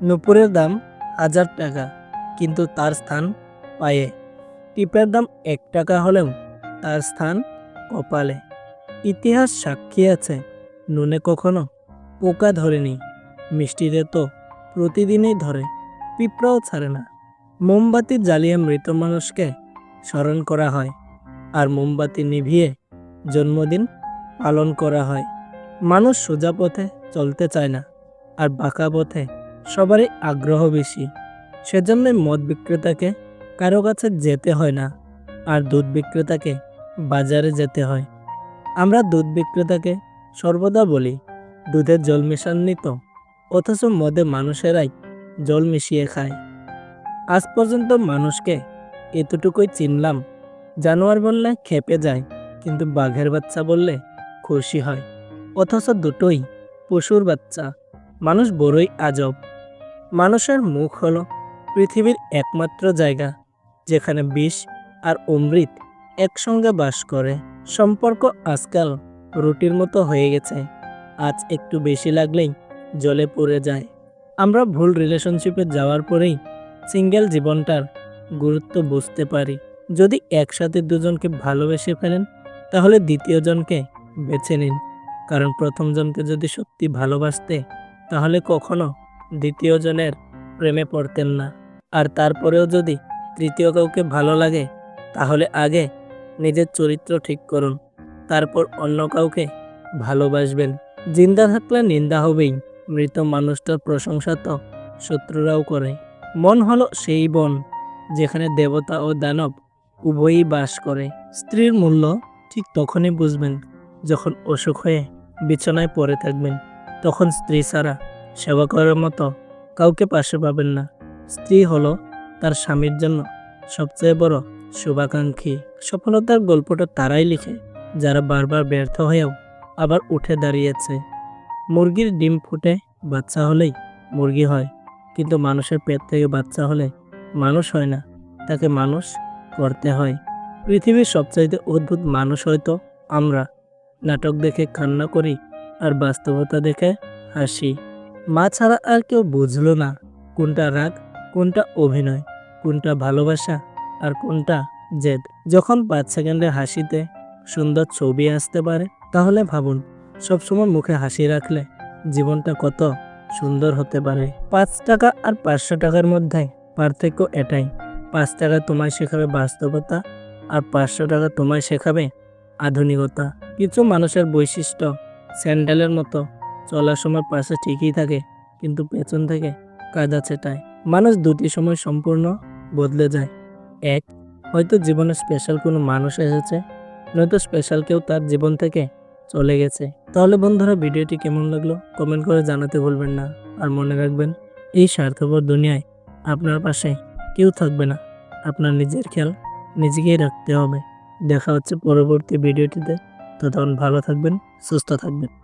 নুপুরের দাম হাজার টাকা, কিন্তু তার স্থান পায়ে। টিপের দাম এক টাকা হলেও তার স্থান কপালে। ইতিহাস সাক্ষী আছে, নুনে কখনো পোকা ধরেনি। মিষ্টিতে তো প্রতিদিনই ধরে, পিঁপড়াও ছাড়ে না। মোমবাতি জ্বালিয়ে মৃত মানুষকে স্মরণ করা হয়, আর মোমবাতি নিভিয়ে জন্মদিন পালন করা হয়। মানুষ সোজা পথে চলতে চায় না, আর বাঁকা পথে সবারই আগ্রহ বেশি। সেজন্য মদ বিক্রেতাকে কারও কাছে যেতে হয় না, আর দুধ বিক্রেতাকে বাজারে যেতে হয়। আমরা দুধ বিক্রেতাকে সর্বদা বলি দুধের জল মেশাননি তো, অথচ মদে মানুষেরাই জল মিশিয়ে খায়। আজ পর্যন্ত মানুষকে এতটুকুই চিনলাম, জানোয়ার বললে খেপে যায়, কিন্তু বাঘের বাচ্চা বললে খুশি হয়। অথচ দুটোই পশুর বাচ্চা, মানুষ বড়ই আজব। মানুষের মুখ হলো পৃথিবীর একমাত্র জায়গা, যেখানে বিষ আর অমৃত একসঙ্গে বাস করে। সম্পর্ক আজকাল রুটির মতো হয়ে গেছে। আজ একটু বেশি লাগলেই জলে পড়ে যায়। আমরা ভুল রিলেশনশিপে যাওয়ার পরেই সিঙ্গেল জীবনটার গুরুত্ব বুঝতে পারি। যদি একসাথে দুজনকে ভালোবেসে ফেলেন, তাহলে দ্বিতীয়জনকে বেছে নিন। কারণ প্রথমজনকে যদি সত্যি ভালোবাসতে, তাহলে কখনো দ্বিতীয়জনের প্রেমে পড়তেন না। আর তারপরেও যদি তৃতীয় কাউকে ভালো লাগে, তাহলে আগে নিজের চরিত্র ঠিক করুন, তারপর অন্য কাউকে ভালোবাসবেন। জিন্দা থাকলে নিন্দা হবেই, মৃত মানুষটার প্রশংসা তো শত্রুরাও করে। মন হলো সেই বন, যেখানে দেবতা ও দানব উভয়ই বাস করে। স্ত্রীর মূল্য ঠিক তখনই বুঝবেন, যখন অসুখ হয়ে বিছানায় পড়ে থাকবেন, তখন স্ত্রী ছাড়া সেবা করার মতো কাউকে পাশে পাবেন না। স্ত্রী হলো তার স্বামীর জন্য সবচেয়ে বড় শুভাকাঙ্ক্ষী। সফলতার গল্পটা তারাই লিখে, যারা বারবার ব্যর্থ হয়েও আবার উঠে দাঁড়িয়েছে। মুরগির ডিম ফুটে বাচ্চা হলেই মুরগি হয়, কিন্তু মানুষের পেট থেকে বাচ্চা হলে মানুষ হয় না, তাকে মানুষ করতে হয়। পৃথিবীর সবচাইতে অদ্ভুত মানুষ হয়তো আমরা। নাটক দেখে কান্না করি আর বাস্তবতা দেখে হাসি। মা ছাড়া আর কেউ বুঝলো না কোনটা রাগ, কোনটা অভিনয়, কোনটা ভালোবাসা আর কোনটা জেদ। যখন পাঁচ সেকেন্ডের হাসিতে সুন্দর ছবি আসতে পারে, তাহলে ভাবুন, সবসময় মুখে হাসি রাখলে জীবনটা কত সুন্দর হতে পারে। পাঁচ টাকা আর পাঁচশো টাকার মধ্যে পার্থক্য এটাই, পাঁচ টাকা তোমায় শেখাবে বাস্তবতা আর পাঁচশো টাকা তোমায় শেখাবে আধুনিকতা। কিছু মানুষের বৈশিষ্ট্য স্যান্ডেলের মতো চলার সময় পাশে ঠিকই থাকে, কিন্তু পেছন থেকে কাদা ছেটায়। মানুষ দুটি সময় সম্পূর্ণ বদলে যায়। এক, হয়তো জীবনে স্পেশাল কোনো মানুষ এসেছে, নয়তো স্পেশাল কেউ তার জীবন থেকে চলে গেছে। তাহলে বন্ধুরা, ভিডিওটি কেমন লাগল? কমেন্ট করে জানাতে ভুলবেন না। আর মনে রাখবেন, এই স্বার্থপর দুনিয়ায় আপনার পাশে কেউ থাকবে না। আপনার নিজের খেয়াল নিজেকেই রাখতে হবে। দেখা হচ্ছে পরবর্তী ভিডিওটিতে। ততক্ষণ ভালো থাকবেন, সুস্থ থাকবেন।